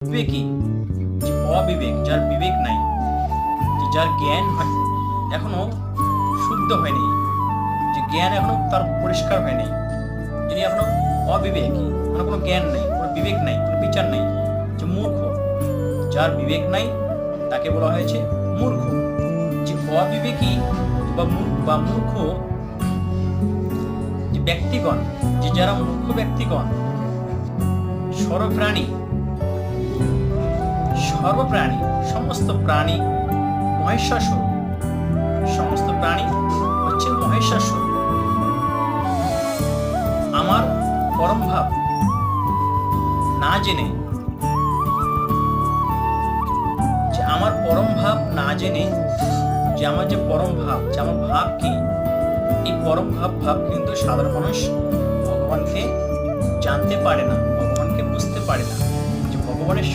বিবেকী যে অবিবেক যার বিবেক নাই, যে যার জ্ঞান এখনও শুদ্ধ হয়নি যে জ্ঞান এখনও তার পরিষ্কার হয়নি যিনি এখনও অবিবেকী মানে কোনো জ্ঞান নেই, কোনো বিবেক নাই, কোনো বিচার নেই, যে মূর্খ, যার বিবেক নাই, তাকে বলা হয়েছে মূর্খ। যে অবিবেকী বা মূর- বা মূর্খ, যে ব্যক্তিগণ, যে যারা মূর্খ ব্যক্তিগণ, সর্বপ্রাণী সর্বপ্রাণী, সমস্ত প্রাণী মহেশ্বর সমস্ত প্রাণী হচ্ছে মহেশ্বর আমার পরম ভাব না জেনে, যে আমার পরম ভাব না জেনে, যে আমার যে পরম ভাব, যে আমার ভাব কি? এই পরম ভাব ভাব কিন্তু সাধারণ মানুষ ভগবানকে জানতে পারে না, ভগবানকে বুঝতে পারে না